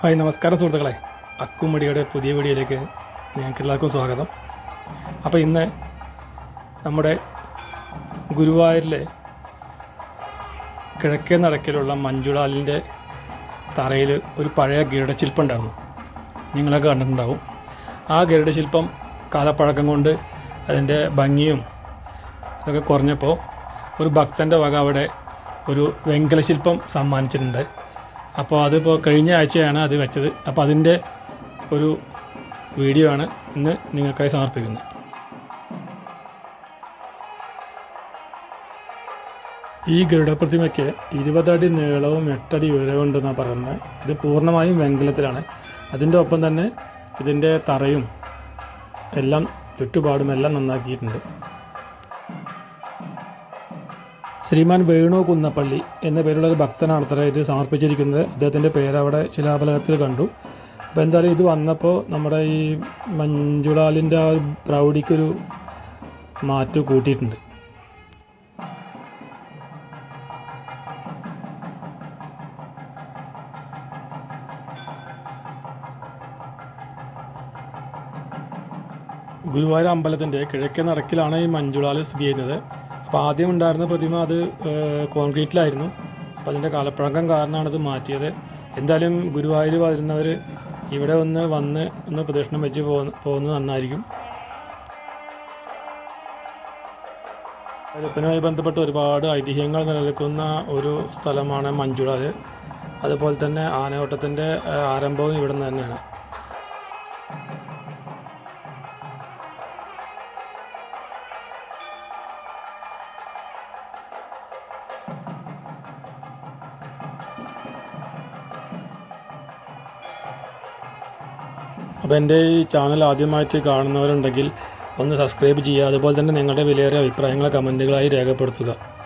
Hi നമസ്കാരം സുഹൃത്തുക്കളെ. അക്കുമടിയുടെ പുതിയ വീഡിയോയിലേക്ക് ഞങ്ങൾക്ക് എല്ലാവർക്കും സ്വാഗതം. അപ്പോൾ ഇന്ന് നമ്മുടെ ഗുരുവായൂരിലെ കിഴക്കേ നടക്കിലുള്ള മഞ്ജുളാലിന്റെ തറയിൽ ഒരു പഴയ ഗരുഡശില്പം നിങ്ങളൊക്കെ കണ്ടിട്ടുണ്ടാവും. ആ ഗരുഡശില്പം കാലപ്പഴക്കം കൊണ്ട് അതിന്റെ ഭംഗിയും ഇതൊക്കെ കുറഞ്ഞപ്പോൾ ഒരു ഭക്തന്റെ വക അവിടെ ഒരു വെങ്കല ശില്പം സമ്മാനിച്ചിട്ടുണ്ട്. അപ്പോൾ അതിപ്പോൾ കഴിഞ്ഞ ആഴ്ചയാണ് അത് വെച്ചത്. അപ്പോൾ അതിന്റെ ഒരു വീഡിയോ ആണ് ഇന്ന് നിങ്ങൾക്കായി സമർപ്പിക്കുന്നത്. ഈ ഗരുഡ പ്രതിമയ്ക്ക് ഇരുപതടി നീളവും എട്ടടി ഉയരവും ഉണ്ടെന്നാണ് പറയുന്നത്. ഇത് പൂർണമായും വെങ്കലത്തിലാണ്. അതിന്റെ ഒപ്പം തന്നെ ഇതിന്റെ തറയും എല്ലാം ചുറ്റുപാടും എല്ലാം നന്നാക്കിയിട്ടുണ്ട്. ശ്രീമാൻ വേണു കുന്നപ്പള്ളി എന്ന പേരുള്ള ഒരു ഭക്തനാണ് അത്ര ഇത് സമർപ്പിച്ചിരിക്കുന്നത്. അദ്ദേഹത്തിന്റെ പേരവിടെ ശിലാഫലകത്തിൽ കണ്ടു. അപ്പോൾ എന്തായാലും ഇത് വന്നപ്പോൾ നമ്മുടെ ഈ മഞ്ജുളാലിന്റെ ആ ഒരു പ്രൗഢിക്കൊരു മാറ്റം കൂട്ടിയിട്ടുണ്ട്. ഗുരുവായൂർ അമ്പലത്തിന്റെ കിഴക്കേ നടക്കിലാണ് ഈ മഞ്ജുളാൽ സ്ഥിതി ചെയ്യുന്നത്. അപ്പോൾ ആദ്യം ഉണ്ടായിരുന്ന പ്രതിമ അത് കോൺക്രീറ്റിലായിരുന്നു. അപ്പോൾ അതിന്റെ കാലപ്പഴക്കം കാരണമാണ് അത് മാറ്റിയത്. എന്തായാലും ഗുരുവായൂർ വരുന്നവർ ഇവിടെ ഒന്ന് വന്ന് ഒന്ന് പ്രദക്ഷിണം വെച്ച് പോകുന്ന പോകുന്നത് നന്നായിരിക്കും. അയ്യപ്പനുമായി ബന്ധപ്പെട്ട് ഒരുപാട് ഐതിഹ്യങ്ങൾ നിലനിൽക്കുന്ന ഒരു സ്ഥലമാണ് മഞ്ചുളാൽ അതുപോലെ തന്നെ ആനയോട്ടത്തിന്റെ ആരംഭവും ഇവിടെ നിന്ന് തന്നെയാണ്. അപ്പോൾ എന്റെ ഈ ചാനൽ ആദ്യമായിട്ട് കാണുന്നവരുണ്ടെങ്കിൽ ഒന്ന് സബ്സ്ക്രൈബ് ചെയ്യുക. അതുപോലെ തന്നെ നിങ്ങളുടെ വിലയേറിയ അഭിപ്രായങ്ങൾ കമന്റുകളായി രേഖപ്പെടുത്തുക.